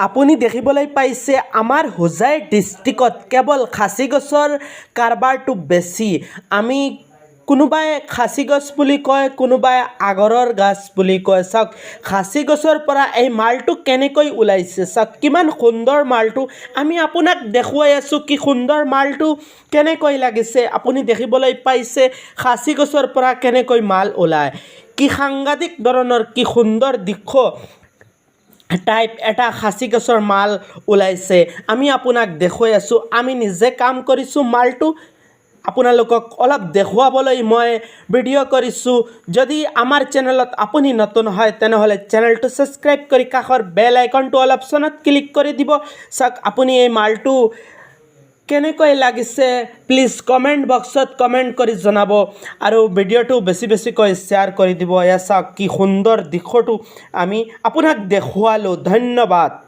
আপুনি দেখিবলৈ পাইছে, আমাৰ হোজাই ডিষ্ট্ৰিক্টত কেৱল খাচী গছৰ কাৰবাৰটো বেছি। আমি কোনোবাই খাচী গছ বুলি কয়, কোনোবাই আগৰৰ গাছ বুলি কয়। চাওক, খাচী গছৰ পৰা এই মালটো কেনেকৈ ওলাইছে? চাওক, কিমান সুন্দৰ মালটো। আমি আপোনাক দেখুৱাই আছোঁ কি সুন্দৰ মালটো কেনেকৈ লাগিছে। আপুনি দেখিবলৈ পাইছে খাচী গছৰ পৰা কেনেকৈ মাল ওলায়। কি সাংঘাতিক ধৰণৰ, কি সুন্দৰ দৃশ্য। টাইপ এটা খাচী গছৰ মাল ওলাইছে। আমি আপোনাক দেখুৱাই আছোঁ। আমি নিজে কাম কৰিছোঁ মালটো। আপোনালোকক অলপ দেখুৱাবলৈ মই ভিডিঅ' কৰিছোঁ। যদি আমাৰ চেনেলত আপুনি নতুন হয়, তেনেহ'লে চেনেলটো ছাবস্ক্ৰাইব কৰি কাষৰ বেল আইকনটো অলপ চনত ক্লিক কৰি দিব। চাওক, আপুনি এই মালটো কেনেকৈ লাগিছে প্লিজ কমেণ্ট বক্সত কমেণ্ট কৰি জনাব। আৰু ভিডিঅ'টো বেছি বেছিকৈ শ্বেয়াৰ কৰি দিব। এয়া চাওক কি সুন্দৰ দৃশ্যটো আমি আপোনাক দেখুৱালোঁ। ধন্যবাদ।